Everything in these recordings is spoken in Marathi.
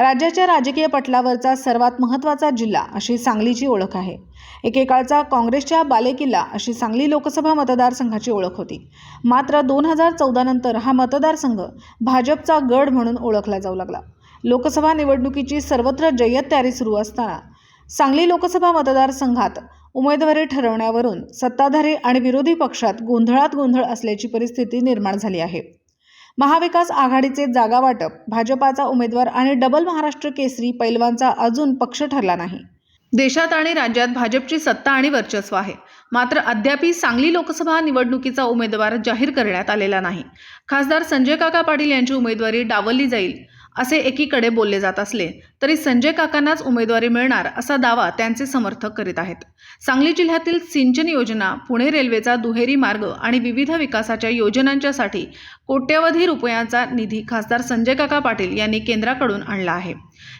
राज्याच्या राजकीय पटलावरचा सर्वात महत्त्वाचा जिल्हा अशी सांगलीची ओळख आहे. एकेकाळचा काँग्रेसच्या बालेकिल्ला अशी सांगली लोकसभा मतदारसंघाची ओळख होती. मात्र दोन हजार चौदा नंतर हा मतदारसंघ भाजपचा गड म्हणून ओळखला जाऊ लागला. लोकसभा निवडणुकीची सर्वत्र जय्यत तयारी सुरू असताना सांगली लोकसभा मतदारसंघात उमेदवारी ठरवण्यावरून सत्ताधारी आणि विरोधी पक्षात गोंधळात गोंधळ असल्याची परिस्थिती निर्माण झाली आहे. महाविकास आघाडीचे जागा वाटप भाजपाचा उमेदवार आणि डबल महाराष्ट्र केसरी पैलवानचा अजून पक्ष ठरला नाही. देशात आणि राज्यात भाजपची सत्ता आणि वर्चस्व आहे. मात्र अद्यापही सांगली लोकसभा निवडणुकीचा उमेदवार जाहीर करण्यात आलेला नाही. खासदार संजय काका पाटील यांची उमेदवारी डावलली जाईल. असे एकीकडे बोलले जात असले तरी संजय काकांनाच उमेदवारी मिळणार असा दावा त्यांचे समर्थक करीत आहेत. सांगली जिल्ह्यातील सिंचन योजना पुणे रेल्वेचा दुहेरी मार्ग आणि विविध विकासाच्या योजनांच्यासाठी कोट्यवधी रुपयांचा निधी खासदार संजय काका पाटील यांनी केंद्राकडून आणला आहे.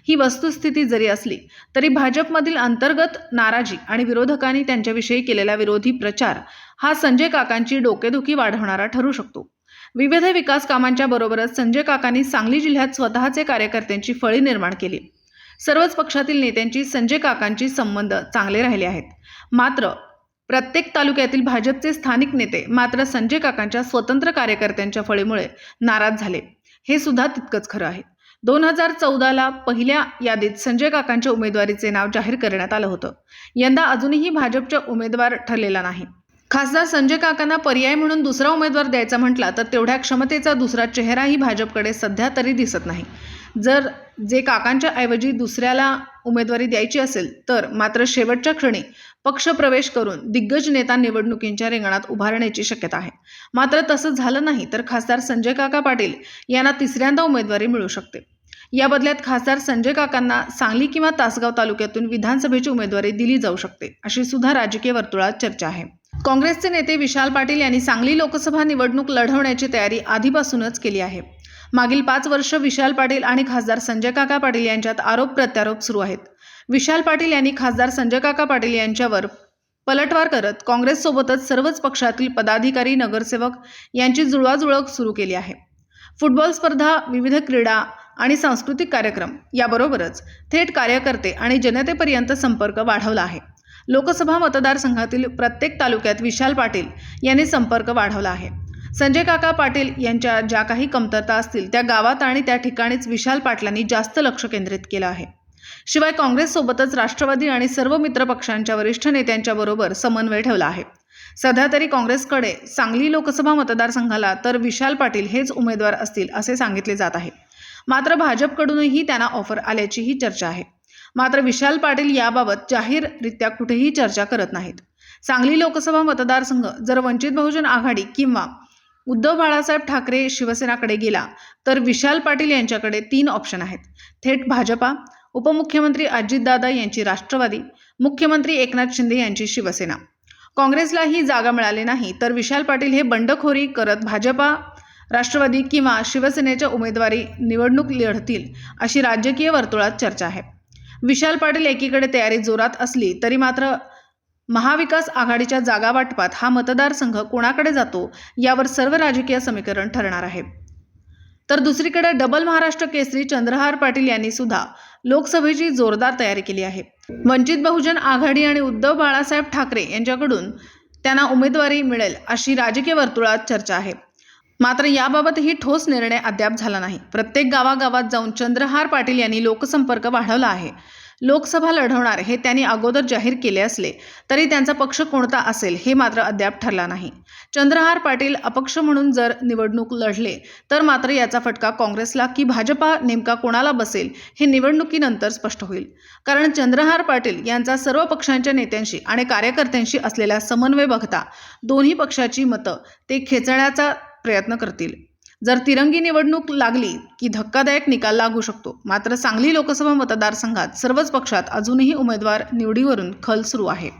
ही वस्तुस्थिती जरी असली तरी भाजपमधील अंतर्गत नाराजी आणि विरोधकांनी त्यांच्याविषयी केलेला विरोधी प्रचार हा संजय काकांची डोकेदुखी वाढवणारा ठरू शकतो. विविध विकास कामांच्या बरोबरच संजय काकांनी सांगली जिल्ह्यात स्वतःचे कार्यकर्त्यांची फळी निर्माण केली. सर्वच पक्षातील नेत्यांची संजय काकांची संबंध चांगले राहिले आहेत. मात्र प्रत्येक तालुक्यातील भाजपचे स्थानिक नेते मात्र संजय काकांच्या स्वतंत्र कार्यकर्त्यांच्या फळीमुळे नाराज झाले. हे सुद्धा तितकंच खरं आहे. दोन हजार चौदाला पहिल्या यादीत संजय काकांच्या उमेदवारीचे नाव जाहीर करण्यात आलं होतं. यंदा अजूनही भाजपच्या उमेदवार ठरलेला नाही. खासदार संजय काकांना पर्याय म्हणून दुसरा उमेदवार द्यायचा म्हटला तर तेवढ्या क्षमतेचा दुसरा चेहराही भाजपकडे सध्या तरी दिसत नाही. जर जे काकांच्या ऐवजी दुसऱ्याला उमेदवारी द्यायची असेल तर मात्र शेवटच्या क्षणी पक्षप्रवेश करून दिग्गज नेता निवडणुकींच्या रिंगणात उभारण्याची शक्यता आहे. मात्र तसं झालं नाही तर खासदार संजय काका पाटील यांना तिसऱ्यांदा उमेदवारी मिळू शकते. या बदल्यात खासदार संजय काकांना सांगली किंवा तासगाव तालुक्यातून विधानसभेची उमेदवारी दिली जाऊ शकते अशी सुद्धा राजकीय वर्तुळात चर्चा आहे. काँग्रेसचे नेते विशाल पाटील यांनी सांगली लोकसभा निवडणूक लढवण्याची तयारी आधीपासूनच केली आहे. मागील पाच वर्ष विशाल पाटील आणि खासदार संजय काका पाटील यांच्यात आरोप प्रत्यारोप सुरू आहेत. विशाल पाटील यांनी खासदार संजय काका पाटील यांच्यावर पलटवार करत काँग्रेससोबतच सर्वच पक्षातील पदाधिकारी नगरसेवक यांची जुळवाजुळव सुरू केली आहे. फुटबॉल स्पर्धा विविध क्रीडा आणि सांस्कृतिक कार्यक्रम याबरोबरच थेट कार्यकर्ते आणि जनतेपर्यंत संपर्क वाढवला आहे. लोकसभा मतदारसंघातील प्रत्येक तालुक्यात विशाल पाटील यांनी संपर्क वाढवला आहे. संजय काका पाटील यांच्या ज्या काही कमतरता असतील त्या गावात आणि त्या ठिकाणीच विशाल पाटलांनी जास्त लक्ष केंद्रित केलं आहे. शिवाय काँग्रेससोबतच राष्ट्रवादी आणि सर्व मित्रपक्षांच्या वरिष्ठ नेत्यांच्या बरोबर समन्वय ठेवला आहे. सध्या तरी काँग्रेसकडे सांगली लोकसभा मतदारसंघाला तर विशाल पाटील हेच उमेदवार असतील असे सांगितले जात आहे. मात्र भाजपकडूनही त्यांना ऑफर आल्याचीही चर्चा आहे. मात्र विशाल पाटील याबाबत जाहीररित्या कुठेही चर्चा करत नाहीत. सांगली लोकसभा मतदारसंघ जर वंचित बहुजन आघाडी किंवा उद्धव बाळासाहेब ठाकरे शिवसेनाकडे गेला तर विशाल पाटील यांच्याकडे तीन ऑप्शन आहेत. थेट भाजपा उपमुख्यमंत्री अजितदादा यांची राष्ट्रवादी मुख्यमंत्री एकनाथ शिंदे यांची शिवसेना. काँग्रेसला ही जागा मिळाली नाही तर विशाल पाटील हे बंडखोरी करत भाजपा राष्ट्रवादी किंवा शिवसेनेच्या उमेदवारी निवडणूक लढतील अशी राजकीय वर्तुळात चर्चा आहे. विशाल पाटील एकीकडे तयारी जोरात असली तरी मात्र महाविकास आघाडीच्या जागा वाटपात हा मतदारसंघ कोणाकडे जातो यावर सर्व राजकीय समीकरण ठरणार आहे. तर दुसरीकडे डबल महाराष्ट्र केसरी चंद्रहार पाटील यांनी सुद्धा लोकसभेची जोरदार तयारी केली आहे. वंचित बहुजन आघाडी आणि उद्धव बाळासाहेब ठाकरे यांच्याकडून त्यांना उमेदवारी मिळेल अशी राजकीय वर्तुळात चर्चा आहे. मात्र याबाबतही ठोस निर्णय अद्याप झाला नाही. प्रत्येक गावागावात जाऊन चंद्रहार पाटील यांनी लोकसंपर्क वाढवला आहे. लोकसभा लढवणार हे त्यांनी अगोदर जाहीर केले असले तरी त्यांचा पक्ष कोणता असेल हे मात्र अद्याप ठरला नाही. चंद्रहार पाटील अपक्ष म्हणून जर निवडणूक लढले तर मात्र याचा फटका काँग्रेसला की भाजपा नेमका कोणाला बसेल हे निवडणुकीनंतर स्पष्ट होईल. कारण चंद्रहार पाटील यांचा सर्व पक्षांच्या नेत्यांशी आणि कार्यकर्त्यांशी असलेला समन्वय बघता दोन्ही पक्षाची मतं ते खेचण्याचा प्रयत्न करतील. जर तिरंगी निवडणूक लागली की धक्कादायक निकाल लागू शकतो मात्र सांगली लोकसभा मतदारसंघात सर्वच पक्षात अजूनही उमेदवार निवडीवरून खल सुरू आहे.